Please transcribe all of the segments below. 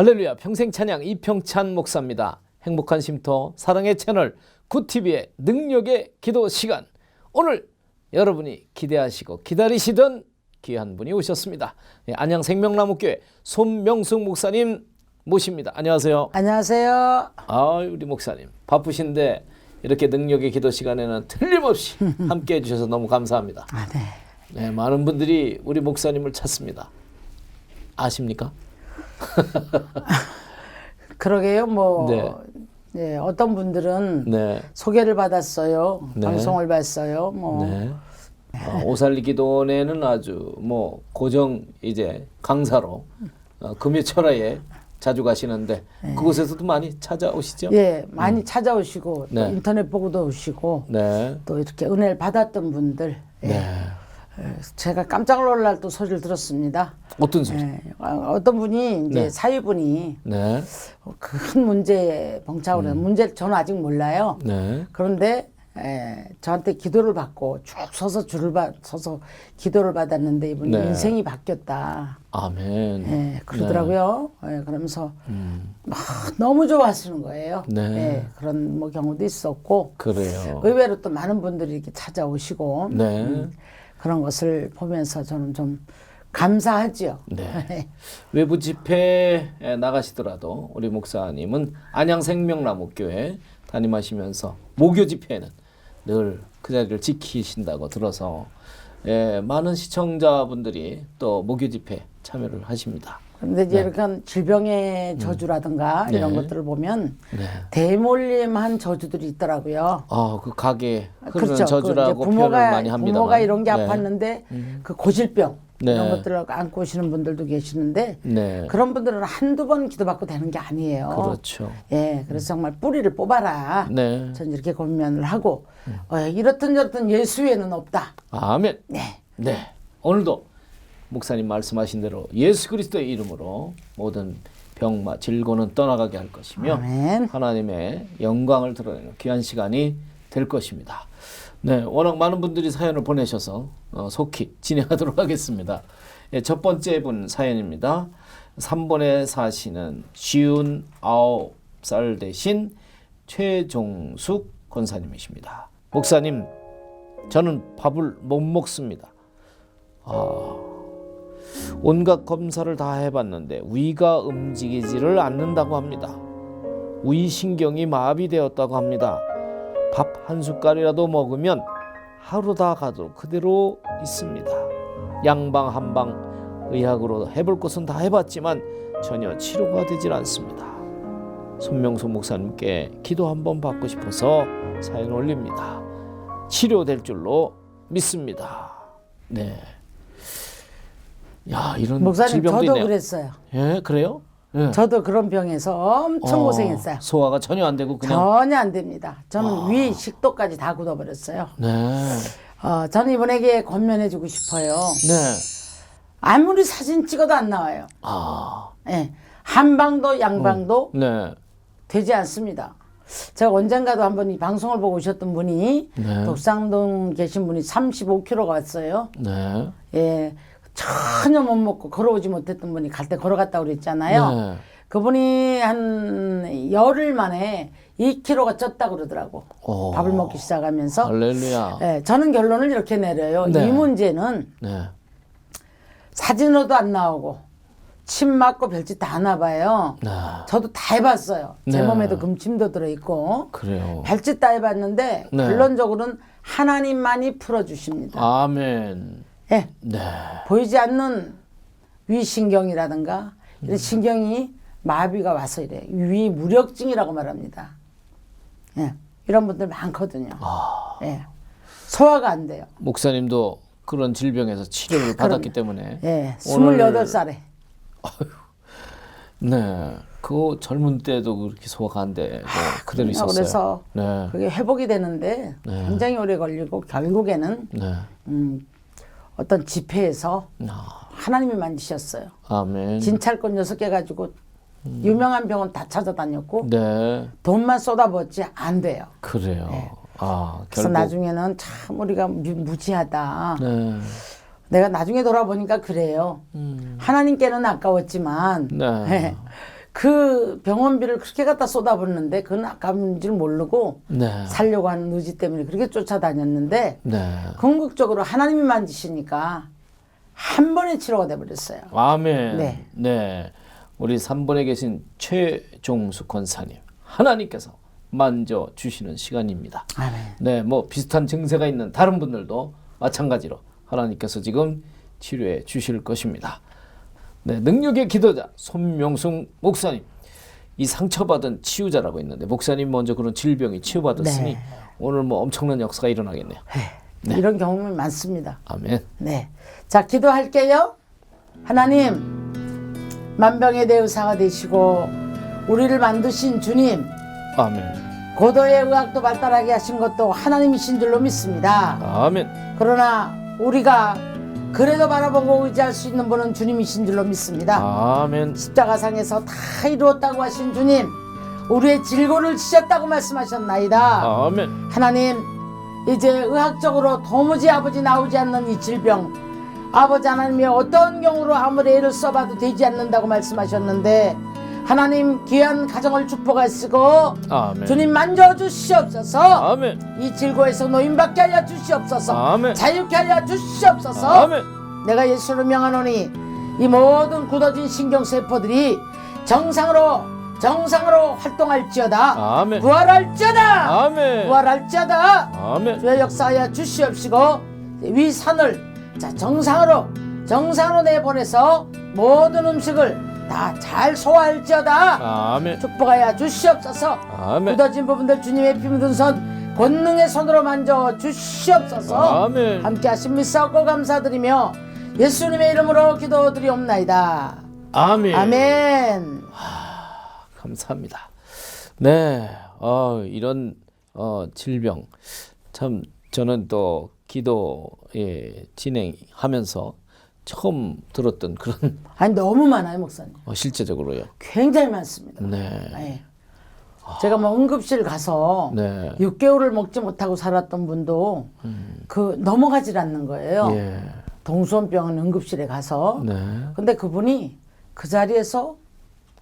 할렐루야 평생 찬양 이평찬 목사입니다. 행복한 쉼터 사랑의 채널 굿TV의 능력의 기도 시간 오늘 여러분이 기대하시고 기다리시던 귀한 분이 오셨습니다. 예, 안양 생명나무교회 손명숙 목사님 모십니다. 안녕하세요. 안녕하세요. 아 우리 목사님 바쁘신데 이렇게 능력의 기도 시간에는 틀림없이 함께 해주셔서 너무 감사합니다. 아, 네. 네, 많은 분들이 우리 목사님을 찾습니다. 아십니까? 그러게요. 뭐 네. 네, 어떤 분들은 네. 소개를 받았어요. 네. 방송을 봤어요. 뭐 네. 어, 오살리 기도원에는 아주 뭐 고정 이제 강사로 어, 금요 철화에 자주 가시는데 그곳에서도 많이 찾아오시죠? 예, 많이 찾아오시고 또 네. 인터넷 보고도 오시고 네. 또 이렇게 은혜를 받았던 분들 예, 네. 제가 깜짝 놀랄 또 소리를 들었습니다. 어떤 소리? 예, 어, 어떤 분이 이제 네. 사위분이 네. 큰 문제에 봉착을 해요. 문제를 저는 아직 몰라요. 네. 그런데 에, 저한테 기도를 받고 쭉 서서 줄을 받 서서 기도를 받았는데 이분 네. 인생이 바뀌었다. 아멘. 예, 그러더라고요. 예, 그러면서 음, 막 너무 좋아하시는 거예요. 네. 예, 그런 뭐 경우도 있었고 그래요. 의외로 또 많은 분들이 이렇게 찾아오시고 네. 음, 그런 것을 보면서 저는 좀 감사하지요. 네. 외부 집회에 나가시더라도 우리 목사님은 안양 생명나무 교회 담임하시면서 목요 집회에는 늘 그 자리를 지키신다고 들어서 예, 많은 시청자분들이 또 목요 집회 참여를 하십니다. 그런데 이제 이렇게 질병의 저주라든가 네. 이런 것들을 보면 네. 대몰림한 저주들이 있더라고요. 아, 그 가게 흐르는 그렇죠. 저주라고 그 표현을 많이 합니다만. 부모가 이런 게 네. 아팠는데 그 고질병 네. 이런 것들을 안고 오시는 분들도 계시는데 네. 그런 분들은 한두 번 기도받고 되는 게 아니에요. 그렇죠. 예, 그래서 정말 뿌리를 뽑아라. 네. 전 이렇게 고민을 하고 어, 이렇든 저렇든 예수 외에는 없다. 아멘. 네. 네. 오늘도 목사님 말씀하신 대로 예수 그리스도의 이름으로 모든 병마 질고는 떠나가게 할 것이며 아멘. 하나님의 영광을 드러내는 귀한 시간이 될 것입니다. 네, 워낙 많은 분들이 사연을 보내셔서 어, 속히 진행하도록 하겠습니다. 예, 첫 번째 분 사연입니다. 3번에 사시는 쉬운 아홉 살 되신 최종숙 권사님이십니다. 목사님, 저는 밥을 못 먹습니다. 아, 온갖 검사를 다 해봤는데 위가 움직이지를 않는다고 합니다. 위 신경이 마비되었다고 합니다. 밥 한 숟갈이라도 먹으면 하루 다 가도 그대로 있습니다. 양방 한방 의학으로 해볼 것은 다 해봤지만 전혀 치료가 되질 않습니다. 손명수 목사님께 기도 한번 받고 싶어서 사연 올립니다. 치료될 줄로 믿습니다. 네. 야 이런 목사님 질병도 저도 있네요. 그랬어요. 예, 그래요? 예. 저도 그런 병에서 엄청 어, 고생했어요. 소화가 전혀 안 되고 그냥 전혀 안 됩니다. 저는 아. 위 식도까지 다 굳어버렸어요. 네. 어, 저는 이분에게 권면해주고 싶어요. 네. 아무리 사진 찍어도 안 나와요. 아. 예. 한방도 양방도 네. 되지 않습니다. 제가 언젠가도 한번 이 방송을 보고 오셨던 분이 네. 독상동 계신 분이 35kg가 왔어요. 네. 예. 전혀 못 먹고 걸어오지 못했던 분이 갈 때 걸어갔다 그랬잖아요. 네. 그분이 한 열흘 만에 2kg가 쪘다 그러더라고. 오. 밥을 먹기 시작하면서. 할렐루야. 예, 저는 결론을 이렇게 내려요. 네. 이 문제는 네. 사진으로도 안 나오고 침 맞고 별짓 다 하나 봐요. 네. 저도 다 해봤어요. 제 네. 몸에도 금침도 들어있고 그래요. 별짓 다 해봤는데 네. 결론적으로는 하나님만이 풀어주십니다. 아멘. 예, 네. 보이지 않는 위신경이라든가 이런 신경이 마비가 와서 이래 위 무력증이라고 말합니다. 예, 이런 분들 많거든요. 아. 예, 소화가 안 돼요. 목사님도 그런 질병에서 치료를 받았기 때문에 예, 오늘- 28살에 네. 그 젊은 때도 그렇게 소화가 안 돼. 그대로 있었어요. 그래서 네. 그게 회복이 되는데 네. 굉장히 오래 걸리고 결국에는 네. 음, 어떤 집회에서 아, 하나님이 만지셨어요. 아멘. 진찰권 여섯 개 가지고 유명한 병원 다 찾아다녔고 네. 돈만 쏟아붓지 안 돼요. 그래요. 아, 그래서 결국 나중에는 참 우리가 무- 무지하다. 네. 내가 나중에 돌아보니까 그래요. 하나님께는 아까웠지만 네. 그 병원비를 그렇게 갖다 쏟아붓는데 그건 아까운 줄 모르고 네. 살려고 하는 의지 때문에 그렇게 쫓아다녔는데 네. 궁극적으로 하나님이 만지시니까 한 번에 치료가 돼버렸어요. 아멘. 네. 네. 우리 3번에 계신 최종수 권사님. 하나님께서 만져 주시는 시간입니다. 아멘. 네, 뭐 비슷한 증세가 있는 다른 분들도 마찬가지로 하나님께서 지금 치료해 주실 것입니다. 네, 능력의 기도자 손명숙 목사님. 이 상처받은 치유자라고 있는데 목사님 먼저 그런 질병이 치유받았으니 네. 오늘 뭐 엄청난 역사가 일어나겠네요. 이런 경험이 많습니다. 아멘. 네. 자, 기도할게요. 하나님, 만병의 대의사가 되시고, 우리를 만드신 주님, 아멘. 고도의 의학도 발달하게 하신 것도 하나님이신 줄로 믿습니다. 아멘. 그러나 우리가 그래도 바라보고 의지할 수 있는 분은 주님이신 줄로 믿습니다. 아멘. 십자가상에서 다 이루었다고 하신 주님, 우리의 질고를 지셨다고 말씀하셨나이다. 아멘. 하나님, 이제 의학적으로 도무지 아버지 나오지 않는 이 질병, 아버지 하나님이 어떤 경우로 아무리 애를 써봐도 되지 않는다고 말씀하셨는데, 하나님 귀한 가정을 축복하시고, 아멘. 주님 만져 주시옵소서, 아멘. 이 질고에서 노인받게 하여 주시옵소서, 아멘. 자유케 하여 주시옵소서, 아멘. 내가 예수로 명하노니 이 모든 굳어진 신경세포들이 정상으로 정상으로 활동할지어다 아멘. 부활할지어다 아멘. 부활할지어다 아멘. 주의 역사하여 주시옵시고 위 산을 자 정상으로 정상으로 내보내서 모든 음식을 다 잘 소화할지어다 아멘. 축복하여 주시옵소서 아멘. 굳어진 부분들 주님의 피 묻은 손 권능의 손으로 만져 주시옵소서 아멘. 함께 하신 믿사옵고 감사드리며 예수님의 이름으로 기도드리옵나이다. 아멘. 아멘. 감사합니다. 네, 어, 이런 어, 질병 참 저는 또 기도에 진행하면서 처음 들었던 그런 아니 너무 많아요 목사님. 어, 실제적으로요. 굉장히 많습니다. 네, 네. 제가 뭐 응급실 가서 네, 6개월을 먹지 못하고 살았던 분도 그 넘어가질 않는 거예요. 음. 예, 동수원병원 응급실에 가서. 네, 근데 그분이 그 자리에서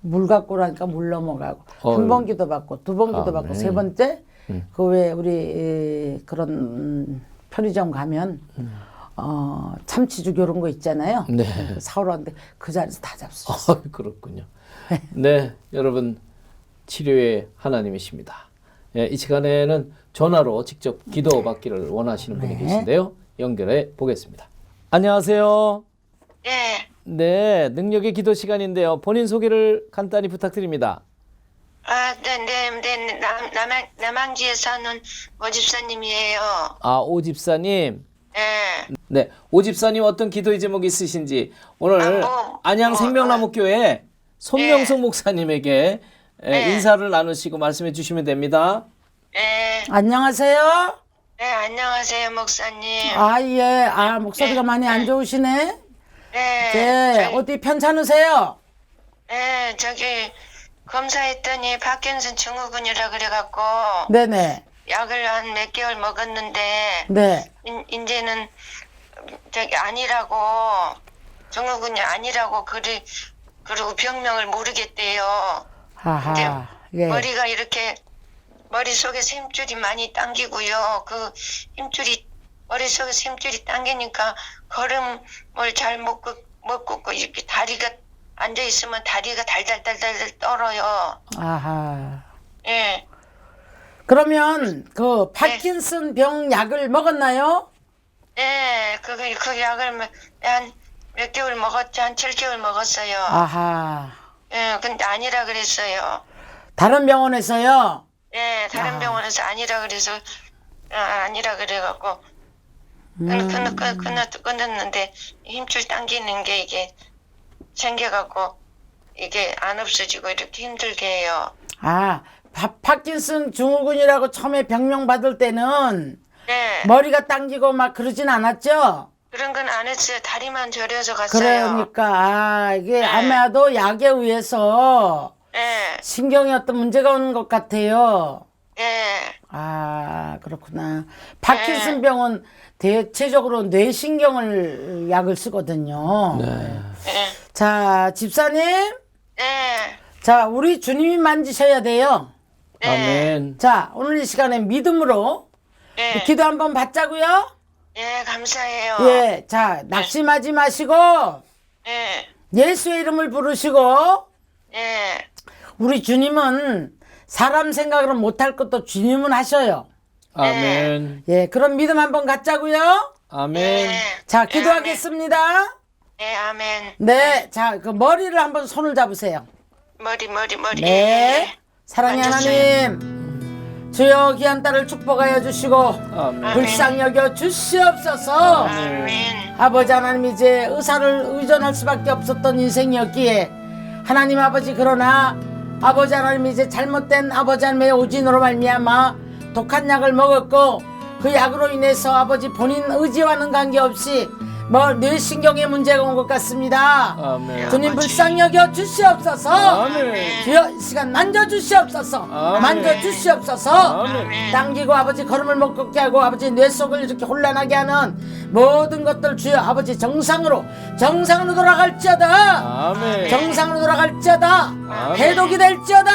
물 갖고 라니까 물 넘어가고 어휴. 한 번 기도 받고 두 번 기도 아멘. 받고 세 번째 그왜 우리 이 그런 음, 편의점 가면 어 참치죽 이런 거 있잖아요. 네. 그 사오러 왔는데 그 자리에서 다 잡수셨어요. 어, 그렇군요. 네, 여러분 치료의 하나님이십니다. 예, 이 시간에는 전화로 직접 기도 받기를 원하시는 분이 네. 계신데요. 연결해 보겠습니다. 안녕하세요. 예. 네, 능력의 기도 시간인데요. 본인 소개를 간단히 부탁드립니다. 아, 네, 네, 네, 남, 남양, 남양주에 사는 오 집사님이에요. 아, 오 집사님. 예. 네, 오 집사님 어떤 기도의 제목이 있으신지 오늘 아, 뭐, 안양 뭐, 생명나무 교회 손명숙 목사님에게 에, 네. 인사를 나누시고 말씀해 주시면 됩니다. 예. 안녕하세요. 네, 안녕하세요, 목사님. 아 예. 아 목소리가 많이 안 좋으시네. 네. 네. 저기, 어디 편찮으세요? 예, 저기, 검사했더니 파킨슨 증후군이라 그래 갖고, 네네. 약을 한 몇 개월 먹었는데, 네. 인, 이제는, 저기, 아니라고, 증후군이 아니라고, 그리, 그리고 병명을 모르겠대요. 하하. 예. 머리가 이렇게 머릿속에 샘줄이 많이 당기고요. 그 힘줄이 머릿속에 샘줄이 당기니까 걸음을 잘못못 걷고 이렇게 다리가 앉아 있으면 다리가 달달달달 떨어요. 아하. 예. 그러면 그 파킨슨 병 약을 먹었나요? 예, 그, 그, 그 약을 한 몇 개월 먹었지, 한 7개월 먹었어요. 아하. 예, 근데 아니라 그랬어요. 다른 병원에서요. 예, 다른 아. 병원에서 아니라 그래서 아, 아니라 그래갖고 끊, 끊, 끊, 끊, 끊었는데 힘줄 당기는 게 이게 생겨갖고 이게 안 없어지고 이렇게 힘들게 해요. 아, 파, 파킨슨 증후군이라고 처음에 병명 받을 때는 네, 머리가 당기고 막 그러진 않았죠? 그런 건 안 했어요. 다리만 저려서 갔어요. 그러니까 아, 이게 네. 아마도 약에 의해서 네, 신경에 어떤 문제가 오는 것 같아요. 네, 아, 그렇구나. 파킨슨 병은 대체적으로 뇌신경을 약을 쓰거든요. 네, 자, 집사님. 네, 자, 우리 주님이 만지셔야 돼요. 네. 아멘. 자, 오늘 이 시간에 믿음으로 네. 기도 한번 받자고요. 예, 감사해요. 예, 자, 낙심하지 마시고 예. 예수의 이름을 부르시고 예. 우리 주님은 사람 생각으로 못할 것도 주님은 하셔요. 아멘. 예, 그런 믿음 한번 갖자고요. 아멘. 예. 자, 기도하겠습니다. 예, 아멘. 네, 자, 그 머리를 한번 손을 잡으세요. 머리, 머리, 머리. 네, 예. 사랑의. 하나님, 주여 귀한 딸을 축복하여 주시고 아멘. 불쌍히 여겨 주시옵소서. 아멘. 아버지 하나님 이제 의사를 의존할 수밖에 없었던 인생이었기에 하나님 아버지 그러나 아버지 하나님 이제 잘못된 아버지 하나님의 오진으로 말미암아 독한 약을 먹었고 그 약으로 인해서 아버지 본인 의지와는 관계없이 뭐 뇌신경에 문제가 온 것 같습니다. 아멘. 주님 불쌍히 여겨 주시옵소서. 아멘. 주여 이 시간 만져 주시옵소서. 아멘. 만져 주시옵소서. 아멘. 당기고 아버지 걸음을 못 걷게 하고 아버지 뇌 속을 이렇게 혼란하게 하는 모든 것들 주여 아버지 정상으로 정상으로 돌아갈지어다. 아멘. 정상으로 돌아갈지어다. 아멘. 해독이 될지어다.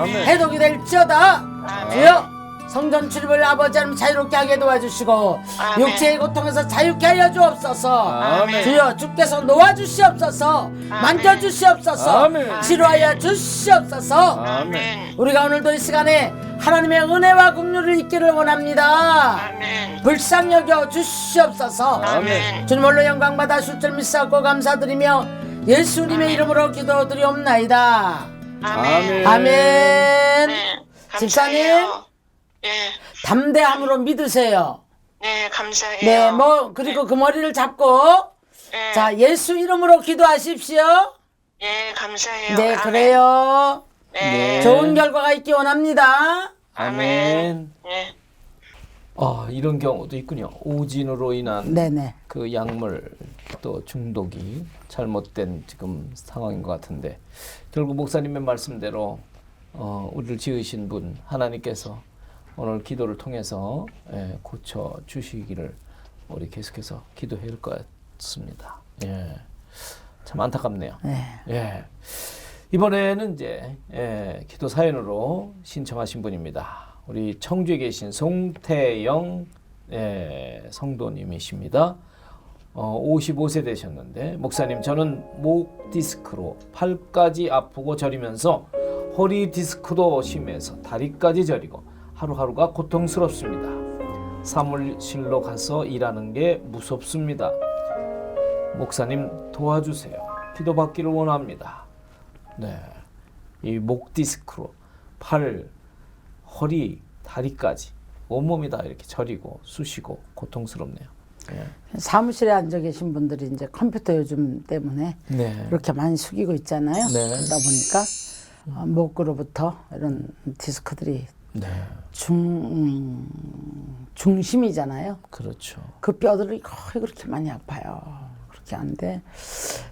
아멘. 해독이 될지어다. 아멘. 주여 성전 출입을 아버지 하나님 자유롭게 하게 도와주시고 아멘. 육체의 고통에서 자유케 하여 주옵소서. 아멘. 주여 주께서 놓아주시옵소서. 만져주시옵소서. 아멘. 치료하여 주시옵소서. 아멘. 우리가 오늘도 이 시간에 하나님의 은혜와 국류를 잊기를 원합니다. 아멘. 불쌍히 여겨 주시옵소서. 아멘. 주님 홀로 영광 받아 술절 믿사고 감사드리며 예수님의 이름으로 기도드리옵나이다. 아멘. 아멘. 아멘. 네. 집사님. 감사해요. 예. 담대함으로 믿으세요. 네, 감사해요. 네, 뭐 그리고 그 머리를 잡고 예. 자 예수 이름으로 기도하십시오. 예, 감사해요. 네, 아멘. 그래요. 네. 좋은 결과가 있기 원합니다. 아멘. 예. 아, 이런 경우도 있군요. 오진으로 인한 네네. 그 약물 또 중독이 잘못된 지금 상황인 것 같은데 결국 목사님의 말씀대로 어, 우리를 지으신 분 하나님께서 오늘 기도를 통해서 예, 고쳐 주시기를 우리 계속해서 기도해야 할 것 같습니다. 예, 참 안타깝네요. 네. 예. 이번에는 이제 예, 기도 사연으로 신청하신 분입니다. 우리 청주에 계신 송태영 예, 성도님이십니다. 어, 55세 되셨는데 목사님 저는 목 디스크로 팔까지 아프고 저리면서 허리 디스크도 심해서 다리까지 저리고 하루하루가 고통스럽습니다. 사무실로 가서 일하는 게 무섭습니다. 목사님 도와주세요. 기도받기를 원합니다. 네. 이 목 디스크로 팔, 허리, 다리까지 온몸이 다 이렇게 저리고 쑤시고 고통스럽네요. 네. 사무실에 앉아 계신 분들이 이제 컴퓨터 요즘 때문에 네. 그렇게 많이 숙이고 있잖아요. 네. 그러다 보니까 어, 목으로부터 이런 디스크들이 네. 중 음, 중심이잖아요. 그렇죠. 그 뼈들이 거의 그렇게 많이 아파요. 그렇게 한데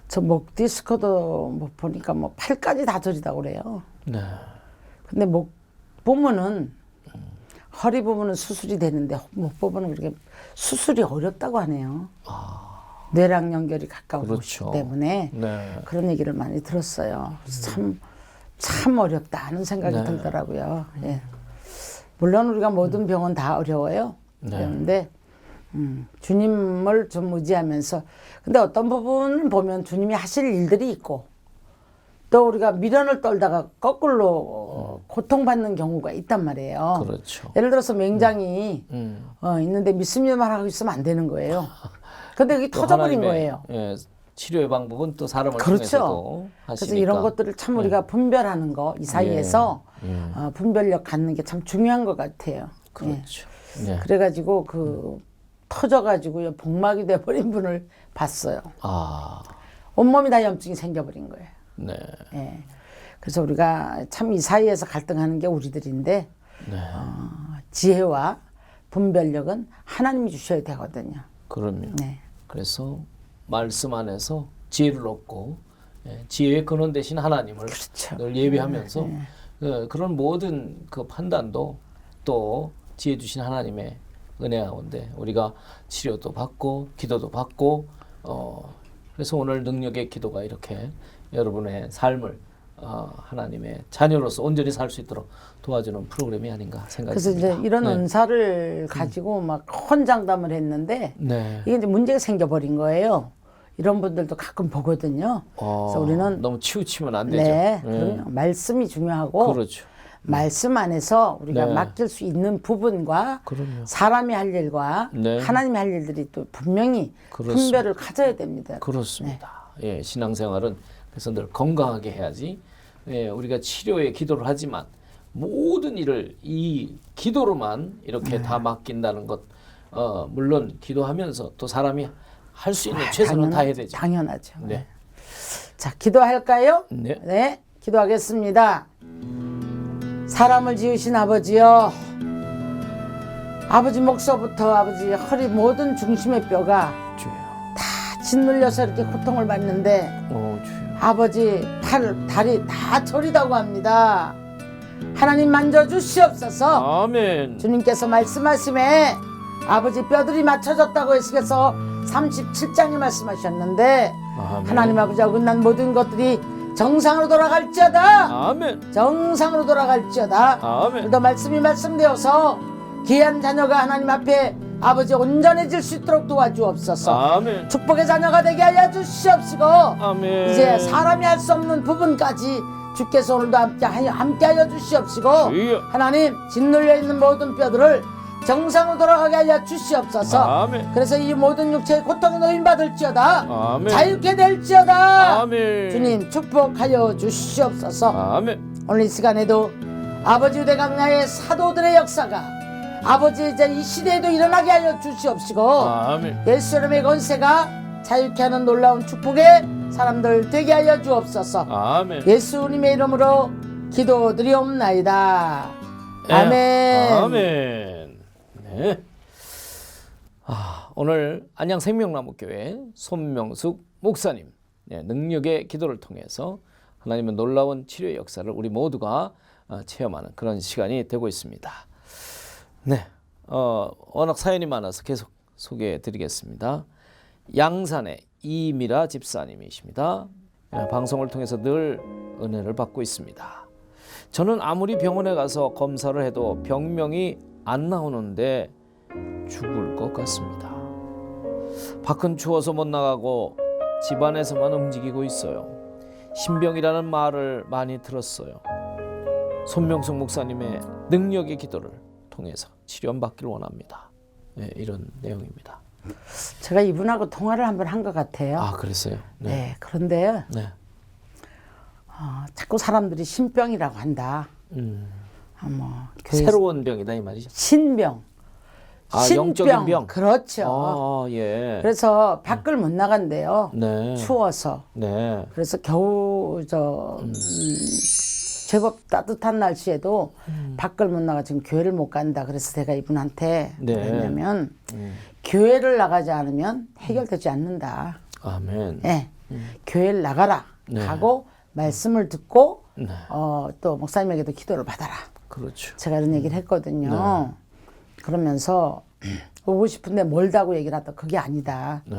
저 목 디스크도 뭐 보니까 뭐 팔까지 다 저리다고 그래요. 네. 근데 목 부분은 허리 부분은 수술이 되는데 목 부분은 그렇게 수술이 어렵다고 하네요. 뇌랑 연결이 가까운 그렇죠. 곳이기 때문에 네. 그런 얘기를 많이 들었어요. 참, 참 어렵다 하는 생각이 네. 들더라고요. 예. 물론 우리가 모든 병은 다 어려워요. 네. 그런데 음, 주님을 좀 의지하면서 근데 어떤 부분을 보면 주님이 하실 일들이 있고 또 우리가 미련을 떨다가 거꾸로 어, 고통받는 경우가 있단 말이에요. 그렇죠. 예를 들어서 맹장이 음. 어, 있는데 믿습니다만 하고 있으면 안 되는 거예요. 근데 또 터져버린 하나님의, 거예요. 예, 치료의 방법은 또 사람을 그렇죠. 통해서도 그래서 하시니까. 이런 것들을 참 우리가 분별하는 거 이 사이에서 예, 예. 어, 분별력 갖는 게 참 중요한 것 같아요. 예. 그렇죠. 네. 그래가지고 그 터져가지고요 복막이 돼버린 분을 봤어요. 아, 온몸이 다 염증이 생겨버린 거예요. 네. 예. 그래서 우리가 참 이 사이에서 갈등하는 게 우리들인데 네. 어, 지혜와 분별력은 하나님이 주셔야 되거든요. 그럼요. 네. 그래서 말씀 안에서 지혜를 얻고 예, 지혜의 근원 대신 하나님을 그렇죠. 늘 예비하면서 예, 그런 모든 그 판단도 또 지혜 주신 하나님의 은혜 가운데 우리가 치료도 받고 기도도 받고 어 그래서 오늘 능력의 기도가 이렇게 여러분의 삶을 어, 하나님의 자녀로서 온전히 살 수 있도록 도와주는 프로그램이 아닌가 생각이 그래서 듭니다. 이제 이런 네. 은사를 가지고 막 헌장담을 했는데 네. 이게 이제 문제가 생겨버린 거예요. 이런 분들도 가끔 보거든요. 어, 그래서 우리는 너무 치우치면 안 되죠. 네, 네. 말씀이 중요하고 그렇죠. 말씀 안에서 우리가 네. 맡길 수 있는 부분과 그럼요. 사람이 할 일과 네. 하나님이 할 일들이 또 분명히 그렇습니다. 분별을 가져야 됩니다. 그렇습니다. 예, 신앙생활은 그래서 늘 건강하게 해야지. 예, 우리가 치료에 기도를 하지만 모든 일을 이 기도로만 이렇게 네. 다 맡긴다는 것, 어, 물론 기도하면서 또 사람이 할 수 있는 최선을 당연- 다해야 되죠. 당연하죠. 네. 자, 기도할까요? 네. 기도하겠습니다. 사람을 지으신 아버지여, 아버지 목서부터 아버지 허리 모든 중심의 뼈가 주여. 다 짓눌려서 이렇게 고통을 받는데 어, 주여. 아버지 팔, 다리 다 저리다고 합니다. 하나님 만져 주시옵소서. 아멘. 주님께서 말씀하심에 아버지 뼈들이 맞춰졌다고 에스겔서 37장에 말씀하셨는데 아멘. 하나님 아버지 어긋난 모든 것들이 정상으로 돌아갈지어다 아멘. 정상으로 돌아갈지어다 아멘. 그래도 말씀이 말씀되어서 귀한 자녀가 하나님 앞에 아버지 온전해질 수 있도록 도와주옵소서 아멘. 축복의 자녀가 되게 하여 주시옵시고 아멘. 이제 사람이 할 수 없는 부분까지 주께서 오늘도 함께 하여, 함께 하여 주시옵시고 주여. 하나님 짓눌려 있는 모든 뼈들을 정상으로 돌아가게 하여 주시옵소서 아멘. 그래서 이 모든 육체의 고통이 노인받을지어다 아멘. 자유케 될지어다 아멘. 주님 축복하여 주시옵소서 아멘. 오늘 이 시간에도 아버지 유대 강야의 사도들의 역사가 아버지 이제 이 시대에도 일어나게 하여 주시옵시고 아멘. 예수 이름의 건세가 자유케 하는 놀라운 축복의 사람들 되게 하여 주옵소서 아멘. 예수님의 이름으로 기도드리옵나이다 예. 아멘 아멘. 네. 아, 오늘 안양 생명나무교회 손명숙 목사님 네, 능력의 기도를 통해서 하나님의 놀라운 치료 역사를 우리 모두가 어, 체험하는 그런 시간이 되고 있습니다. 네, 어, 워낙 사연이 많아서 계속 소개해 드리겠습니다. 양산의 이미라 집사님이십니다. 네, 방송을 통해서 늘 은혜를 받고 있습니다. 저는 아무리 병원에 가서 검사를 해도 병명이 안 나오는데 죽을 것 같습니다. 밖은 추워서 못 나가고 집 안에서만 움직이고 있어요. 신병이라는 말을 많이 들었어요. 손명숙 목사님의 능력의 기도를 통해서 치료받기를 원합니다. 네, 이런 내용입니다. 제가 이분하고 통화를 한번 한 것 같아요 아, 그랬어요? 네. 네. 그런데 네. 어, 자꾸 사람들이 신병이라고 한다 음, 어, 뭐 교회 새로운 병이다 이 말이죠. 신병 아, 영적인 병. 그렇죠 아, 예. 그래서 밖을 못 나간대요 네. 추워서 네. 그래서 겨우 저 음, 제법 따뜻한 날씨에도 밖을 못 나가 지금 교회를 못 간다. 그래서 제가 이분한테 네. 뭐냐면 음. 교회를 나가지 않으면 해결되지 않는다. 아멘. 예, 교회를 나가라. 네. 가고 말씀을 듣고 네. 어, 또 목사님에게도 기도를 받아라. 그렇죠. 제가 이런 얘기를 했거든요. 네. 그러면서 오고 싶은데 멀다고 얘기를 하다 그게 아니다. 네.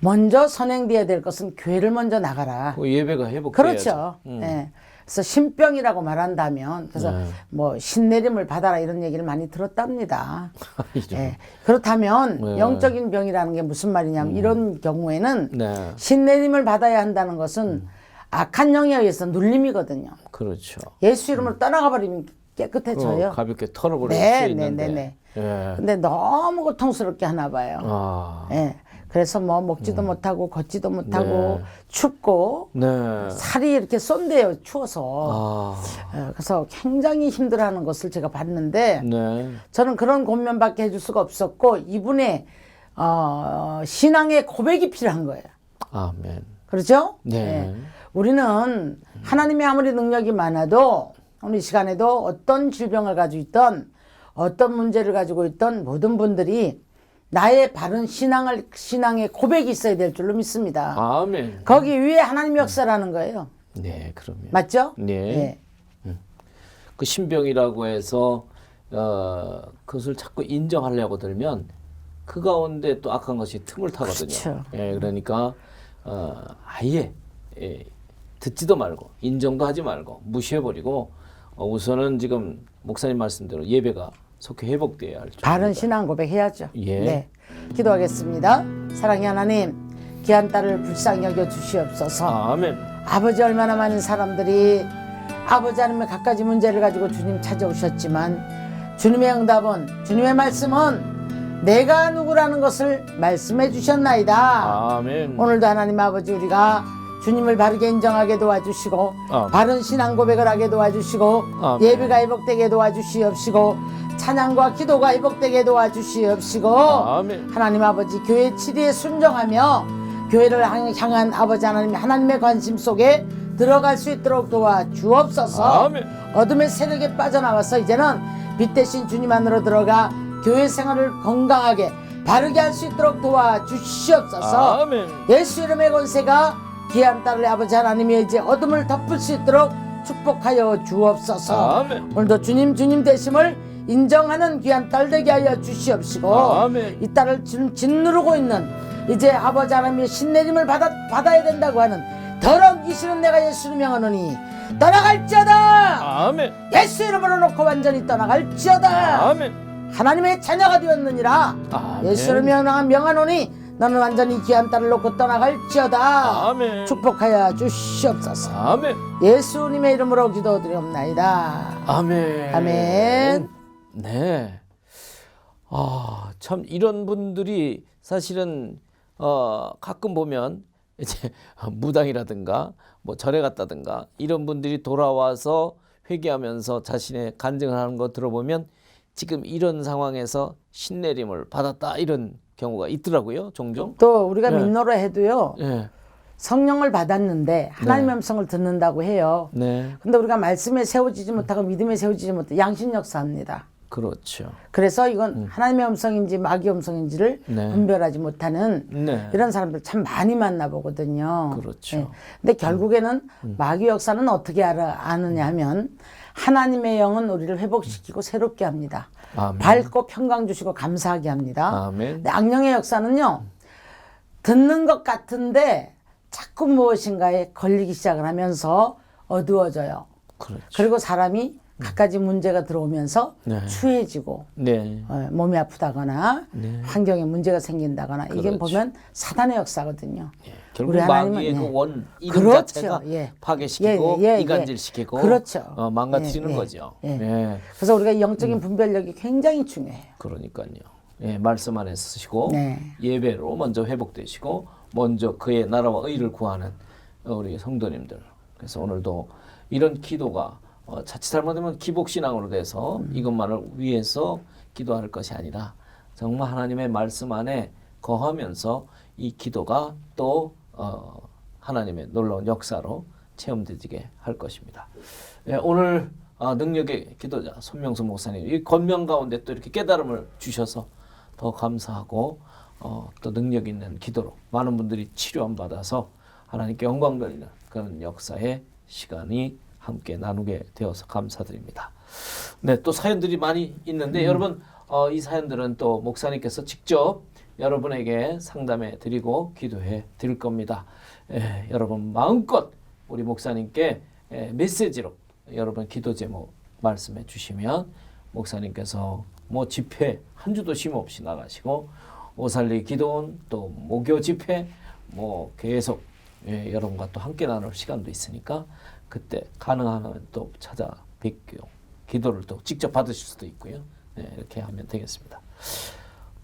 먼저 선행돼야 될 것은 교회를 먼저 나가라. 그 예배가 회복돼야죠. 그렇죠. 음. 예. 그래서 신병이라고 말한다면 그래서 네. 뭐 신내림을 받아라 이런 얘기를 많이 들었답니다. 예. 그렇다면 네. 음. 영적인 병이라는 게 무슨 말이냐면 이런 경우에는 네. 신내림을 받아야 한다는 것은 악한 영에 의해서 눌림이거든요. 그렇죠. 예수 이름으로 떠나가 버리면 깨끗해져요. 어, 가볍게 털어버릴 네, 수 네, 있는데. 네, 네. 예. 근데 너무 고통스럽게 하나 봐요. 아. 예. 그래서 뭐 먹지도 못하고 걷지도 못하고 네. 춥고 네. 살이 이렇게 쏜대요 추워서. 아. 예, 그래서 굉장히 힘들어하는 것을 제가 봤는데 네. 저는 그런 권면밖에 해줄 수가 없었고 이분의 어, 신앙의 고백이 필요한 거예요. 아멘. 그렇죠? 네. 예. 우리는 하나님의 아무리 능력이 많아도 오늘 이 시간에도 어떤 질병을 가지고 있던 어떤 문제를 가지고 있던 모든 분들이 나의 바른 신앙을 신앙의 고백이 있어야 될 줄로 믿습니다. 아멘. 거기 위에 하나님 역사라는 거예요. 네, 그러면. 맞죠? 네. 예. 그 신병이라고 해서 어, 그것을 자꾸 인정하려고 들면 그 가운데 또 악한 것이 틈을 타거든요. 그렇죠. 예, 그러니까 어, 아예 예, 듣지도 말고 인정도 하지 말고 무시해버리고 어, 우선은 지금 목사님 말씀대로 예배가 속히 회복돼야 할 바른. 신앙 고백해야죠. 예. 네. 기도하겠습니다. 사랑의 하나님, 귀한 딸을 불쌍히 여겨 주시옵소서. 아멘. 아버지 얼마나 많은 사람들이 아버지 하나님의 갖가지 문제를 가지고 주님 찾아오셨지만 주님의 응답은 주님의 말씀은 내가 누구라는 것을 말씀해 주셨나이다. 아멘. 오늘도 하나님 아버지 우리가 주님을 바르게 인정하게 도와주시고 아멘. 바른 신앙 고백을 하게 도와주시고 아멘. 예배가 회복되게 도와주시옵시고 찬양과 기도가 회복되게 도와주시옵시고 아멘. 하나님 아버지 교회 치리에 순종하며 교회를 향- 향한 아버지 하나님 하나님의 관심 속에 들어갈 수 있도록 도와주옵소서 아멘. 어둠의 세력에 빠져나와서 이제는 빛 대신 주님 안으로 들어가 교회 생활을 건강하게 바르게 할 수 있도록 도와주시옵소서 아멘. 예수 이름의 권세가 귀한 딸을 아버지 하나님이 이제 어둠을 덮을 수 있도록 축복하여 주옵소서 아멘. 오늘도 주님 주님 되심을 인정하는 귀한 딸 되게 하여 주시옵시고 아멘. 이 딸을 지금 짓누르고 있는 이제 아버지 하나님의 신내림을 받아, 받아야 된다고 하는 더러운 귀신은 내가 예수를 명하노니 떠나갈지어다 아멘. 예수 이름으로 놓고 완전히 떠나갈지어다 아멘. 하나님의 자녀가 되었느니라 아멘. 예수를 명하, 명하노니 너는 완전히 귀한 딸을 놓고 떠나갈지어다 아멘. 축복하여 주시옵소서 아멘. 예수님의 이름으로 기도드리옵나이다 아멘. 아멘. 네. 아, 참 이런 분들이 사실은 어 가끔 보면 이제 무당이라든가 뭐 절에 갔다든가 이런 분들이 돌아와서 회개하면서 자신의 간증을 하는 거 들어보면 지금 이런 상황에서 신내림을 받았다 이런 경우가 있더라고요, 종종. 또 우리가 네. 민노로 해도요 예. 성령을 받았는데 하나님의 음성을 듣는다고 해요 네. 근데 우리가 말씀에 세워지지 못하고 믿음에 세워지지 못해 양심 역사합니다 그렇죠. 그래서 이건 하나님의 음성인지 마귀의 음성인지를 네. 분별하지 못하는 네. 이런 사람들 참 많이 만나보거든요. 그렇죠. 예. 근데 결국에는 마귀 역사는 어떻게 알아, 아느냐 하면 하나님의 영은 우리를 회복시키고 새롭게 합니다. 아멘. 밝고 평강 주시고 감사하게 합니다. 아멘. 악령의 역사는요. 듣는 것 같은데 자꾸 무엇인가에 걸리기 시작을 하면서 어두워져요. 그렇죠. 그리고 사람이 갖가지 문제가 들어오면서 네. 추해지고 네. 어, 몸이 아프다거나 네. 환경에 문제가 생긴다거나 이게 그렇죠. 보면 사단의 역사거든요. 결국 우리 하나님은, 마귀의 예. 그원 이름 그렇죠. 자체가 예. 파괴시키고 예, 예, 예, 이간질시키고 그렇죠. 어, 망가뜨리는 예, 예, 거죠. 예. 예. 그래서 우리가 이 영적인 분별력이 굉장히 중요해요. 그러니까요. 예, 말씀 안에 쓰시고 네. 예배로 먼저 회복되시고 먼저 그의 나라와 의를 구하는 어, 우리 성도님들. 그래서 오늘도 이런 기도가 어, 자칫 잘못하면 기복 신앙으로 돼서 음. 이것만을 위해서 기도할 것이 아니라 정말 하나님의 말씀 안에 거하면서 이 기도가 또 어, 하나님의 놀라운 역사로 체험되지게 할 것입니다. 예, 오늘 아, 능력의 기도자 손명수 목사님 이 권명 가운데 또 이렇게 깨달음을 주셔서 더 감사하고 어, 또 능력 있는 기도로 많은 분들이 치료함 받아서 하나님께 영광 돌리는 그런 역사의 시간이 함께 나누게 되어서 감사드립니다. 네, 또 사연들이 많이 있는데 여러분 어, 이 사연들은 또 목사님께서 직접 여러분에게 상담해 드리고 기도해 드릴 겁니다. 예, 여러분 마음껏 우리 목사님께 예, 메시지로 여러분 기도 제목 말씀해 주시면 목사님께서 뭐 집회 한 주도 쉼 없이 나가시고 오살리 기도원 또 모교 집회 뭐 계속 예, 여러분과 또 함께 나눌 시간도 있으니까 그때 가능하면 또 찾아뵙고 기도를 또 직접 받으실 수도 있고요. 네, 이렇게 하면 되겠습니다.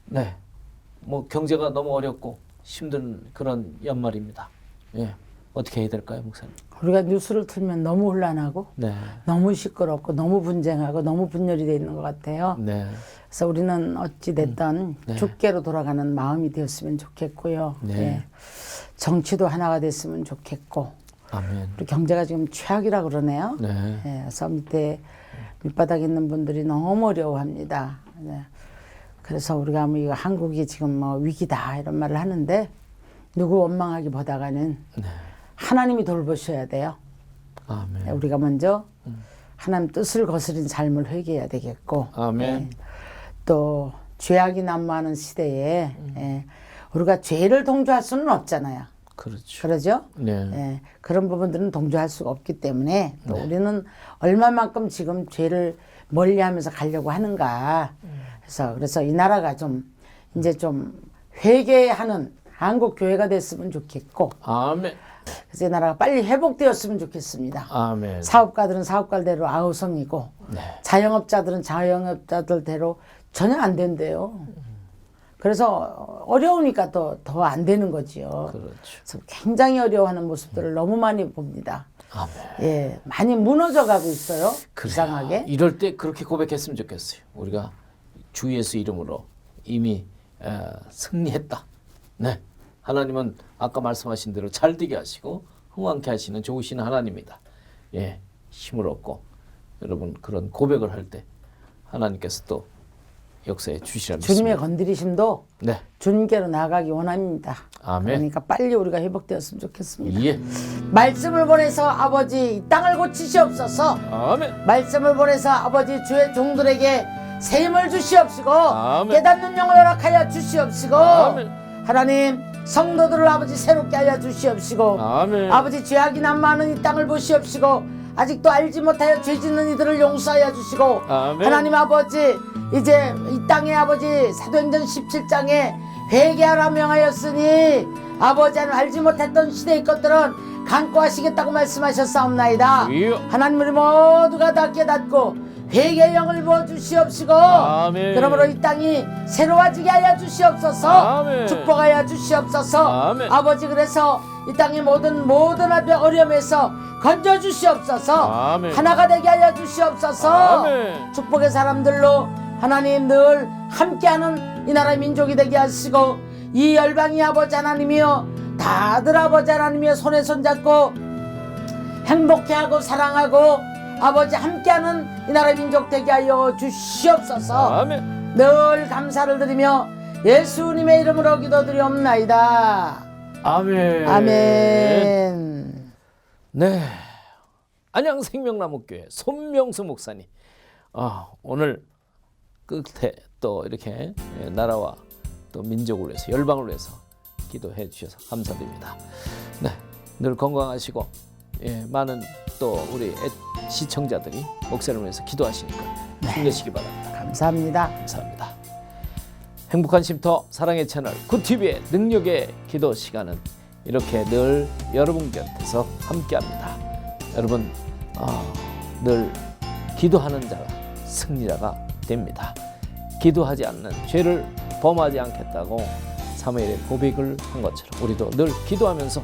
네, 뭐 경제가 너무 어렵고 힘든 그런 연말입니다. 예, 어떻게 해야 될까요, 목사님? 우리가 뉴스를 틀면 너무 혼란하고 네, 너무 시끄럽고 너무 분쟁하고 너무 분열이 돼 있는 것 같아요. 네, 그래서 우리는 어찌 됐든 네. 주께로 돌아가는 마음이 되었으면 좋겠고요. 네. 예. 정치도 하나가 됐으면 좋겠고 아멘. 우리 경제가 지금 최악이라 그러네요. 네, 예, 그래서 밑에 밑바닥에 있는 분들이 너무 어려워합니다. 네. 그래서 우리가 뭐 이거 한국이 지금 뭐 위기다 이런 말을 하는데 누구 원망하기보다가는 네, 하나님이 돌보셔야 돼요. 아멘. 우리가 먼저 하나님 뜻을 거스린 삶을 회개해야 되겠고 아멘. 예, 또 죄악이 난무하는 시대에 예, 우리가 죄를 동조할 수는 없잖아요. 그렇죠. 그러죠? 네. 예, 그런 부분들은 동조할 수가 없기 때문에 또 네. 우리는 얼마만큼 지금 죄를 멀리하면서 가려고 하는가. 그래서 그래서 이 나라가 좀 이제 좀 회개하는 한국 교회가 됐으면 좋겠고 아멘. 그래서 이 나라가 빨리 회복되었으면 좋겠습니다. 아멘. 사업가들은 사업가대로 아우성이고 네. 자영업자들은 자영업자들대로 전혀 안 된대요. 그래서 어려우니까 더 더 안 되는 거지요. 그렇죠. 그래서 굉장히 어려워하는 모습들을 너무 많이 봅니다. 아멘. 예, 많이 무너져 가고 있어요. 그래요. 이상하게. 이럴 때 그렇게 고백했으면 좋겠어요. 우리가 주 예수 이름으로 이미 에, 승리했다. 네. 하나님은 아까 말씀하신 대로 잘 되게 하시고 흥왕케 하시는 좋으신 하나님이다. 예. 힘을 얻고 여러분 그런 고백을 할 때 하나님께서 또 역사에 주시라 주님의. 건드리심도 네. 주님께로 나아가기 원합니다. 아멘. 그러니까 빨리 우리가 회복되었으면 좋겠습니다. 예. 말씀을 보내서 아버지 이 땅을 고치시옵소서. 아멘. 말씀을 보내서 아버지 주의 종들에게 새 힘을 주시옵시고 아멘. 깨닫는 영을 허락하여 주시옵시고 아멘. 하나님 성도들을 아버지 새롭게 하여 주시옵시고 아멘. 아버지 죄악이 난무하는 이 땅을 보시옵시고 아직도 알지 못하여 죄 짓는 이들을 용서하여 주시고 아멘. 하나님 아버지 이제 이 땅에 아버지 사도행전 17장에 회개하라 명하였으니 아버지 하나님 알지 못했던 시대의 것들은 강구하시겠다고 말씀하셨사옵나이다 이요. 하나님 우리 모두가 다 깨닫고 회개의 영을 부어 주시옵시고 아멘. 그러므로 이 땅이 새로워지게 하여 주시옵소서 아멘. 축복하여 주시옵소서 아멘. 아버지 그래서 이 땅의 모든 모든 앞에 어려움에서 건져 주시옵소서 아멘. 하나가 되게 하여 주시옵소서 아멘. 축복의 사람들로 하나님 늘 함께하는 이 나라 민족이 되게 하시고 이 열방이 아버지 하나님이여 다들 아버지 하나님이여 손에 손잡고 행복해하고 사랑하고 아버지 함께하는 이 나라 민족 되게 하여 주시옵소서 아멘. 늘 감사를 드리며 예수님의 이름으로 기도드리옵나이다 아멘. 아멘 네. 안양 생명나무교회 손명수 목사님. 아, 오늘 끝에 또 이렇게 예, 나라와 또 민족을 위해서 열방을 위해서 기도해 주셔서 감사드립니다. 네. 늘 건강하시고 예, 많은 또 우리 애- 시청자들이 목사님을 위해서 기도하시니까 힘내시기 바랍니다. 감사합니다 감사합니다. 행복한 쉼터 사랑의 채널 굿TV의 능력의 기도 시간은 이렇게 늘 여러분 곁에서 함께합니다. 여러분 아, 늘 기도하는 자가 승리자가 됩니다. 기도하지 않는 죄를 범하지 않겠다고 사무엘의 고백을 한 것처럼 우리도 늘 기도하면서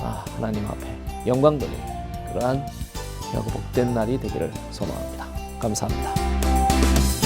아, 하나님 앞에 영광 돌리는 그러한 복된 날이 되기를 소망합니다. 감사합니다.